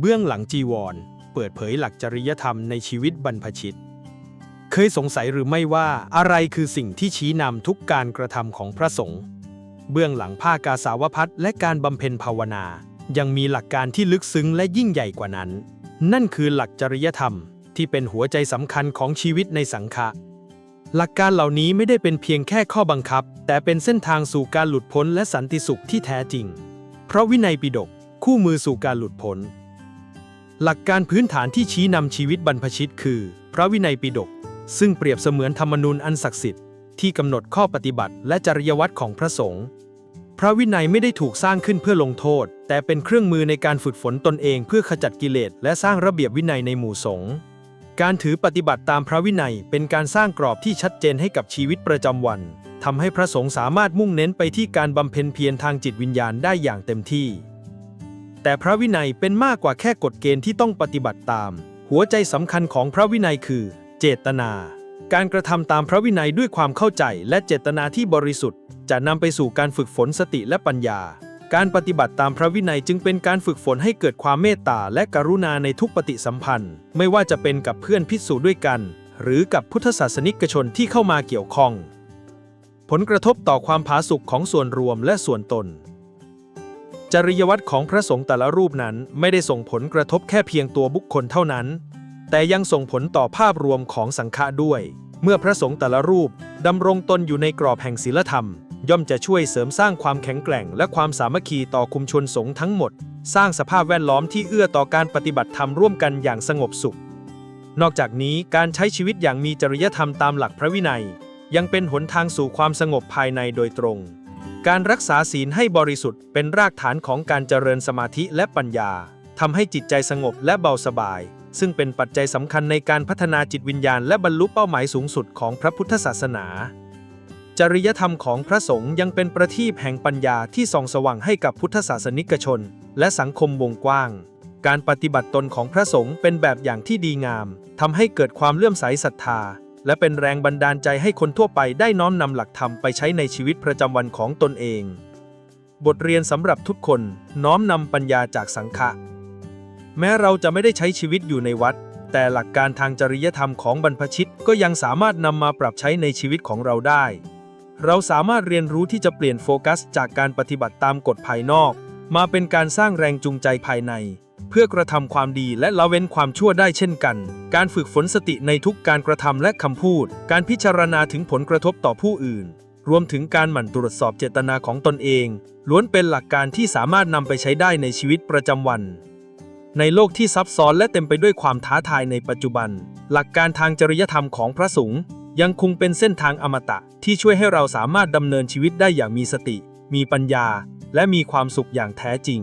เบื้องหลังจีวร เปิดเผยหลักจริยธรรมในชีวิตบรรพชิต เคยสงสัยหรือไม่ว่าอะไรคือสิ่งที่ชี้นำทุกการกระทำของพระสงฆ์เบื้องหลังผ้ากาสาวพัดและการบำเพ็ญภาวนา ยังมีหลักการที่ลึกซึ้งและยิ่งใหญ่กว่านั้น นั่นคือหลักจริยธรรมที่เป็นหัวใจสำคัญของชีวิตในสังฆะหลักการเหล่านี้ไม่ได้เป็นเพียงแค่ข้อบังคับ แต่เป็นเส้นทางสู่การหลุดพ้นและสันติสุขที่แท้จริง เพราะวินัยปิฎกคู่มือสู่การหลุดพ้น หลักการพื้นฐานที่ชี้นำชีวิตบรรพชิตคือ พระวินัยปิฎกซึ่งเปรียบเสมือนธรรมนูญอันศักดิ์สิทธิ์ที่กำหนดข้อปฏิบัติและจริยวัตรของพระสงฆ์พระวินัยไม่ได้ถูกสร้างขึ้นเพื่อลงโทษ แต่เป็นเครื่องมือในการฝึกฝนตนเองเพื่อขจัดกิเลสและสร้างระเบียบวินัยในหมู่สงฆ์การถือปฏิบัติตามพระวินัยเป็นการสร้างกรอบที่ชัดเจนให้กับชีวิตประจำวันทำให้พระสงฆ์สามารถมุ่งเน้นไปที่การบำเพ็ญเพียรทางจิตวิญญาณได้อย่างเต็มที่ แต่พระวินัยเป็นมากกว่าแค่กฎเกณฑ์ที่ต้องปฏิบัติตาม หัวใจสำคัญของพระวินัยคือ เจตนา การกระทำตามพระวินัยด้วยความเข้าใจและเจตนาที่บริสุทธิ์ จะนำไปสู่การฝึกฝนสติและปัญญา การปฏิบัติตามพระวินัยจึงเป็นการฝึกฝนให้เกิดความเมตตาและกรุณาในทุกปฏิสัมพันธ์ ไม่ว่าจะเป็นกับเพื่อนพิสูจน์ด้วยกัน หรือกับพุทธศาสนิกชนที่เข้ามาเกี่ยวข้อง ผลกระทบต่อความผาสุกของส่วนรวมและส่วนตน จริยวัตรของพระสงฆ์แต่ละรูปนั้นไม่ได้ส่งผลกระทบแค่เพียงตัวบุคคลเท่านั้น แต่ยังส่งผลต่อภาพรวมของสังฆะด้วย เมื่อพระสงฆ์แต่ละรูปดำรงตนอยู่ในกรอบแห่งศีลธรรม ย่อมจะช่วยเสริมสร้างความแข็งแกร่ง และความสามัคคีต่อคุมชนสงฆ์ทั้งหมด สร้างสภาพแวดล้อมที่เอื้อต่อการปฏิบัติธรรมร่วมกันอย่างสงบสุข นอกจากนี้การใช้ชีวิตอย่างมีจริยธรรมตามหลักพระวินัย ยังเป็นหนทางสู่ความสงบภายในโดยตรง การรักษาศีลให้บริสุทธิ์เป็นรากฐานของการเจริญสมาธิและปัญญาทำให้จิตใจสงบและเบาสบาย ซึ่งเป็นปัจจัยสำคัญในการพัฒนาจิตวิญญาณและบรรลุเป้าหมายสูงสุดของพระพุทธศาสนา จริยธรรมของพระสงฆ์ยังเป็นประทีปแห่งปัญญาที่ส่องสว่างให้กับพุทธศาสนิกชน และสังคมวงกว้าง การปฏิบัติตนของพระสงฆ์เป็นแบบอย่างที่ดีงามทำให้เกิดความเลื่อมใสศรัทธา และเป็นแรงบันดาลใจให้คนทั่วไปได้น้อมนำหลักธรรมไปใช้ในชีวิตประจำวันของตนเอง บทเรียนสำหรับทุกคนน้อมนำปัญญาจากสังฆะแม้เราจะไม่ได้ใช้ชีวิตอยู่ในวัด แต่หลักการทางจริยธรรมของบรรพชิตก็ยังสามารถนำมาปรับใช้ในชีวิตของเราได้ เราสามารถเรียนรู้ที่จะเปลี่ยนโฟกัส จากการปฏิบัติตามกฎภายนอก มาเป็นการสร้างแรงจูงใจภายใน เพื่อกระทำความดีและละเว้นความชั่วได้เช่นกัน การฝึกฝนสติในทุกการกระทำและคำพูด การพิจารณาถึงผลกระทบต่อผู้อื่น รวมถึงการหมั่นตรวจสอบเจตนาของตนเอง ล้วนเป็นหลักการที่สามารถนำไปใช้ได้ในชีวิตประจำวัน ในโลกที่ซับซ้อนและเต็มไปด้วยความท้าทายในปัจจุบัน หลักการทางจริยธรรมของพระสงฆ์ยังคงเป็นเส้นทางอมตะที่ช่วยให้เราสามารถดำเนินชีวิตได้อย่างมีสติ มีปัญญา และมีความสุขอย่างแท้จริง